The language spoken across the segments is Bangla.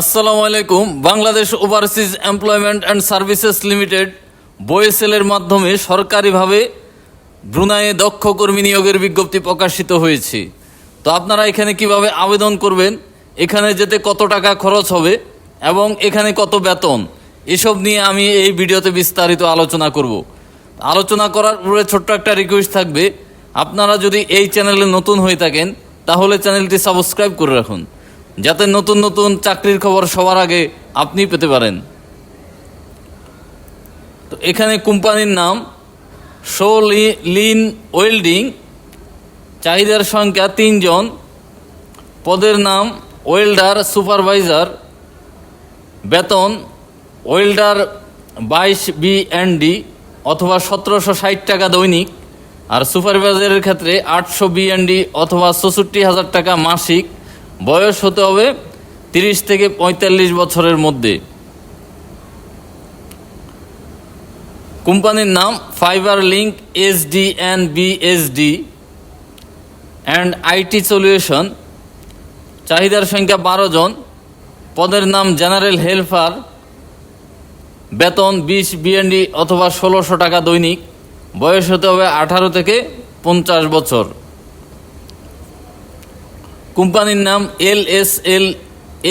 আসসালামু আলাইকুম। Bangladesh overseas employment and services limited বয়েসেলের মাধ্যমে সরকারিভাবে ব্রুনাইয়ে দক্ষ কর্মী নিয়োগের বিজ্ঞপ্তি প্রকাশিত হয়েছে। তো আপনারা এখানে কীভাবে আবেদন করবেন, এখানে যেতে কত টাকা খরচ হবে এবং এখানে কত বেতন, এসব নিয়ে আমি এই ভিডিওতে বিস্তারিত আলোচনা করব। আলোচনা করার পরে ছোট্ট একটা রিকোয়েস্ট থাকবে, আপনারা যদি এই চ্যানেলে নতুন হয়ে থাকেন, তাহলে চ্যানেলটি সাবস্ক্রাইব করে রাখুন। যাতে নতুন নতুন চাকরির খবর সবার আগে আপনি পেতে পারেন। তো এখানে কোম্পানির নাম শো লিন ওয়েল্ডিং। চাহিদার সংখ্যা তিনজন। পদের নাম ওয়েল্ডার সুপারভাইজার। বেতন ওয়েল্ডার বাইশ বি এন্ড ডি অথবা সতেরোশো ষাট টাকা দৈনিক। আর সুপারভাইজারের ক্ষেত্রে আটশো বি এন্ড ডি অথবা চৌষট্টি হাজার টাকা মাসিক। বয়স হতে হবে তিরিশ থেকে পঁয়তাল্লিশ বছরের মধ্যে। কোম্পানির নাম fibre link S D N B S D and IT solution. চাহিদার সংখ্যা বারো জন। পদের নাম জেনারেল হেল্পার বেতন বিশ বিএনডি অথবা ষোলোশো টাকা দৈনিক। বয়স হতে হবে আঠারো থেকে পঞ্চাশ বছর। কোম্পানির নাম L S L,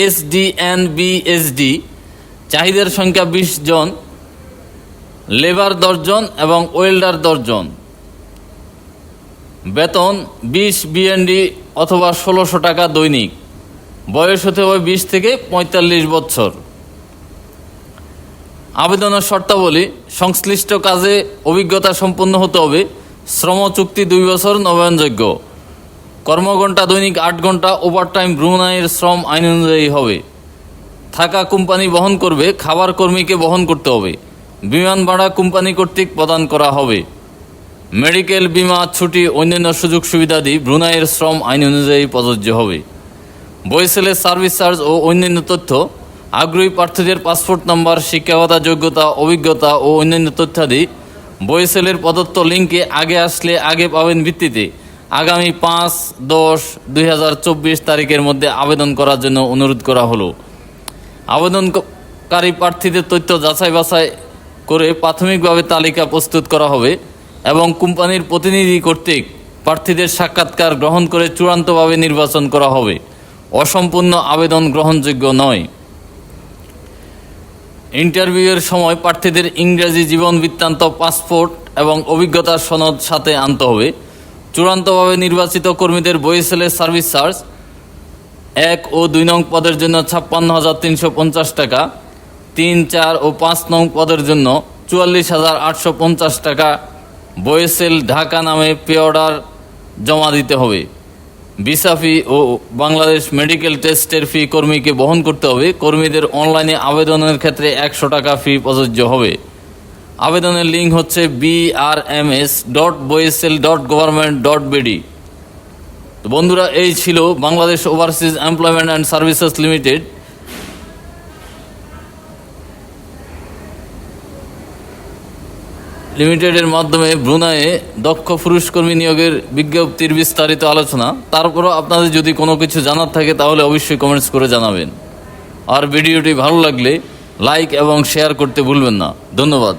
S D N B S D. চাহিদার সংখ্যা বিশ জন, লেবার দশজন এবং ওয়েল্ডার দশজন বেতন বিশ বিএনডি অথবা ষোলোশো টাকা দৈনিক। বয়স হতে হবে বিশ থেকে পঁয়তাল্লিশ বছর। আবেদনের শর্তাবলী, সংশ্লিষ্ট কাজে অভিজ্ঞতা সম্পন্ন হতে হবে। শ্রম চুক্তি দুই বছর নবায়নযোগ্য। কর্মঘণ্টা, দৈনিক আট ঘণ্টা ওভারটাইম ব্রুনাইয়ের শ্রম আইন অনুযায়ী হবে। থাকা কোম্পানি বহন করবে, খাবার কর্মীকে বহন করতে হবে। বিমান ভাড়া কোম্পানি কর্তৃক প্রদান করা হবে। মেডিকেল বিমা, ছুটি, অন্যান্য সুযোগ সুবিধাদি ব্রুনাইয়ের শ্রম আইন অনুযায়ী প্রযোজ্য হবে। বইসেলের সার্ভিস চার্জ ও অন্যান্য তথ্য। আগ্রহী প্রার্থীদের পাসপোর্ট নম্বর, শিক্ষাগত যোগ্যতা, অভিজ্ঞতা ও অন্যান্য তথ্যাদি বইসেলের প্রদত্ত লিঙ্কে আগে আসলে আগে পাবেন ভিত্তিতে। আগামী পাঁচ, দশ, দুই তারিখের মধ্যে আবেদন করার জন্য অনুরোধ করা হলো। আবেদনকারী প্রার্থীদের তথ্য যাচাই বাছাই করে প্রাথমিকভাবে তালিকা প্রস্তুত করা হবে এবং কোম্পানির প্রতিনিধি কর্তৃক প্রার্থীদের সাক্ষাৎকার গ্রহণ করে চূড়ান্তভাবে নির্বাচন করা হবে। অসম্পূর্ণ আবেদন গ্রহণযোগ্য নয়। ইন্টারভিউয়ের সময় প্রার্থীদের ইংরেজি জীবন বৃত্তান্ত, পাসপোর্ট এবং অভিজ্ঞতার সনদ সাথে আনতে হবে। চূড়ান্তভাবে নির্বাচিত কর্মীদের বইসেলের সার্ভিস চার্জ এক ও দুই নং পদের জন্য ছাপ্পান্ন হাজার তিনশো পঞ্চাশ টাকা, তিন, চার ও পাঁচ নং পদের জন্য চুয়াল্লিশ হাজার আটশো পঞ্চাশ টাকা বয়েসেল ঢাকা নামে পে অর্ডার জমা দিতে হবে। ভিসা ফি ও বাংলাদেশ মেডিকেল টেস্টের ফি কর্মীকে বহন করতে হবে। কর্মীদের অনলাইনে আবেদনের ক্ষেত্রে একশো টাকা ফি প্রযোজ্য হবে। আবেদনের লিঙ্ক হচ্ছে BRMS dot BOESL dot government dot BD তো বন্ধুরা, এই ছিল Bangladesh overseas employment and services limited লিমিটেডের মাধ্যমে ব্রুনাইয়ে দক্ষ পুরুষ কর্মী নিয়োগের বিজ্ঞপ্তির বিস্তারিত আলোচনা। তারপরও আপনাদের যদি কোনো কিছু জানার থাকে, তাহলে অবশ্যই কমেন্টস করে জানাবেন। আর ভিডিওটি ভালো লাগলে লাইক এবং শেয়ার করতে ভুলবেন না। ধন্যবাদ।